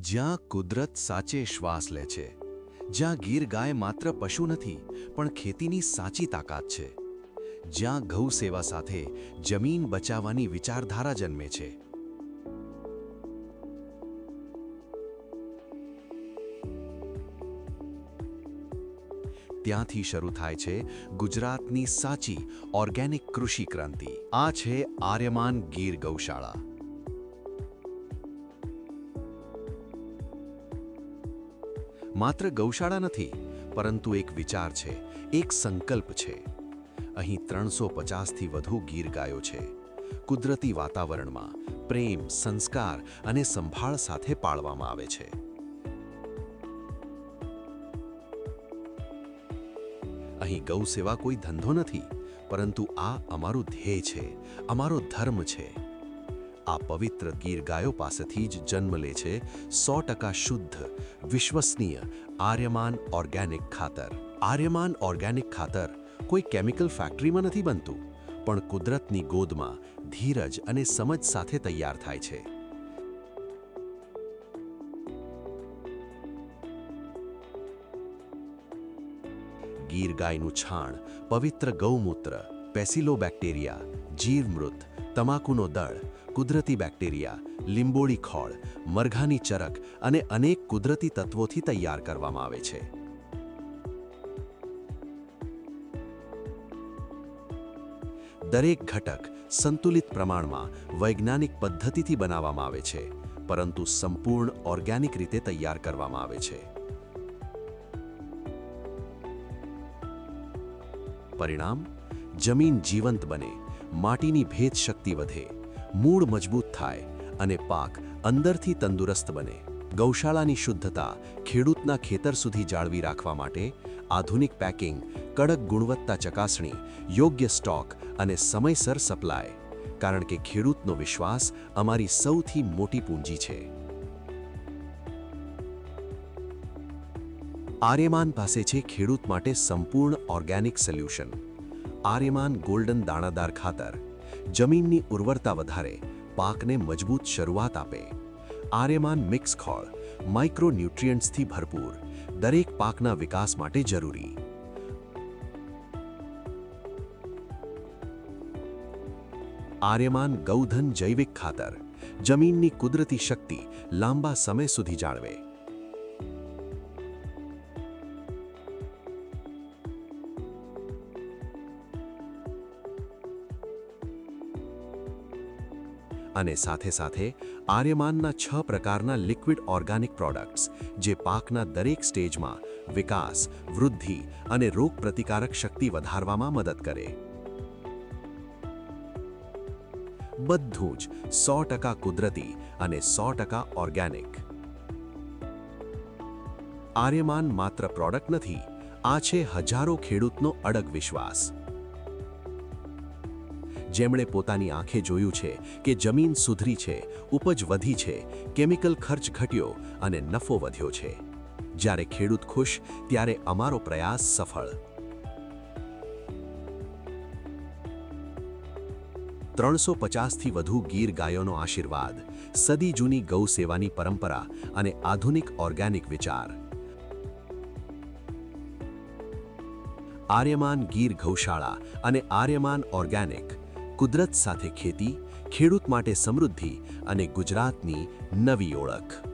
જ્યાં કુદરત સાચે શ્વાસ લે છે, જ્યાં ગીર ગાય માત્ર પશુ નથી, પણ ખેતીની સાચી તાકાત છે. જ્યાં ગૌ સેવા સાથે જમીન બચાવવાની વિચારધારા જન્મે છે. ત્યાંથી શરૂ થાય છે ગુજરાતની સાચી ઓર્ગેનિક કૃષિ ક્રાંતિ. આ છે આર્યમાન ગીર ગૌશાળા. માત્ર ગૌશાળા નથી, પરંતુ એક વિચાર છે, એક સંકલ્પ છે. અહીં ત્રણસો પચાસથી વધુ ગીર ગાયો છે. કુદરતી વાતાવરણમાં પ્રેમ, સંસ્કાર અને સંભાળ સાથે પાળવામાં આવે છે. અહીં ગૌ સેવા કોઈ ધંધો નથી, પરંતુ આ અમારું ધ્યેય છે, અમારો ધર્મ છે. આ પવિત્ર ગીર ગાયો પાસેથી જ જન્મ લે છે સો ટકા શુદ્ધ, વિશ્વસનીય, આર્યમાન ઓર્ગેનિક ખાતર. આર્યમાન ઓર્ગેનિક ખાતર કોઈ કેમિકલ ફેક્ટરીમાં નથી બનતું, પણ કુદરતની ગોદમાં ધીરજ અને સમજ સાથે તૈયાર થાય છે. ગીર ગાયનું છાણ, પવિત્ર ગૌમૂત્ર પેસિલો બેક્ટેરિયા જીવમૃત તમાકુનો દળ, કુદરતી બેક્ટેરિયા, લીંબોળી ખોળ, મરઘાની ચરક અને અનેક કુદરતી તત્વોથી તૈયાર કરવામાં આવે છે. દરેક ઘટક સંતુલિત પ્રમાણમાં વૈજ્ઞાનિક પદ્ધતિથી બનાવવામાં આવે છે, પરંતુ સંપૂર્ણ ઓર્ગેનિક રીતે તૈયાર કરવામાં આવે છે. પરિણામ, જમીન જીવંત બને માટીની ભેજ શક્તિ વધે, મૂળ મજબૂત થાય અને પાક અંદરથી તંદુરસ્ત બને. ગૌશાળાની શુદ્ધતા ખેડૂતના ખેતર સુધી જાળવી રાખવા માટે આધુનિક પેકિંગ, કડક ગુણવત્તા ચકાસણી, યોગ્ય સ્ટોક અને સમયસર સપ્લાય. કારણ કે ખેડૂતનો વિશ્વાસ અમારી સૌથી મોટી પૂંજી છે. આર્યમાન પાસે છે ખેડૂત માટે સંપૂર્ણ ઓર્ગેનિક સોલ્યુશન. આર્યમાન ગોલ્ડન દાણાદાર ખાતર. જમીનની ઉર્વરતા વધારે, પાકને મજબૂત શરૂઆત આપે. આર્યમાન મિક્સ ખોળ માઇક્રોન્યુટ્રિયન્ટ્સથી ભરપૂર, દરેક પાકના વિકાસ માટે જરૂરી. આર્યમાન ગૌધન જૈવિક ખાતર. જમીનની કુદરતી શક્તિ લાંબા સમય સુધી જાળવે. અને સાથે સાથે આર્યમાનના છ પ્રકારના લિક્વિડ ઓર્ગાનિક પ્રોડક્ટ્સ, જે પાકના દરેક સ્ટેજમાં વિકાસ, વૃદ્ધિ અને રોગ પ્રતિકારક શક્તિ વધારવામાં મદદ કરે. બધું જ સો ટકા કુદરતી અને સો ટકા ઓર્ગેનિક. આર્યમાન માત્ર પ્રોડક્ટ નથી, આ છે હજારો ખેડૂતનો અડગ વિશ્વાસ. જેમણે પોતાની આંખે જોયું છે કે જમીન સુધરી છે, ઉપજ વધી છે, કેમિકલ ખર્ચ ઘટ્યો અને નફો વધ્યો છે. જ્યારે ખેડૂત ખુશ, ત્યારે અમારો પ્રયાસ સફળ. ત્રણસો પચાસથી વધુ ગીર ગાયોનો આશીર્વાદ, સદી જૂની ગૌ સેવાની પરંપરા અને આધુનિક ઓર્ગેનિક વિચાર. આર્યમાન ગીર ગૌશાળા અને આર્યમાન ઓર્ગેનિક કુદરત સાથે ખેતી ખેડૂત માટે સમૃદ્ધિ અને ગુજરાતની નવી ઓળખ.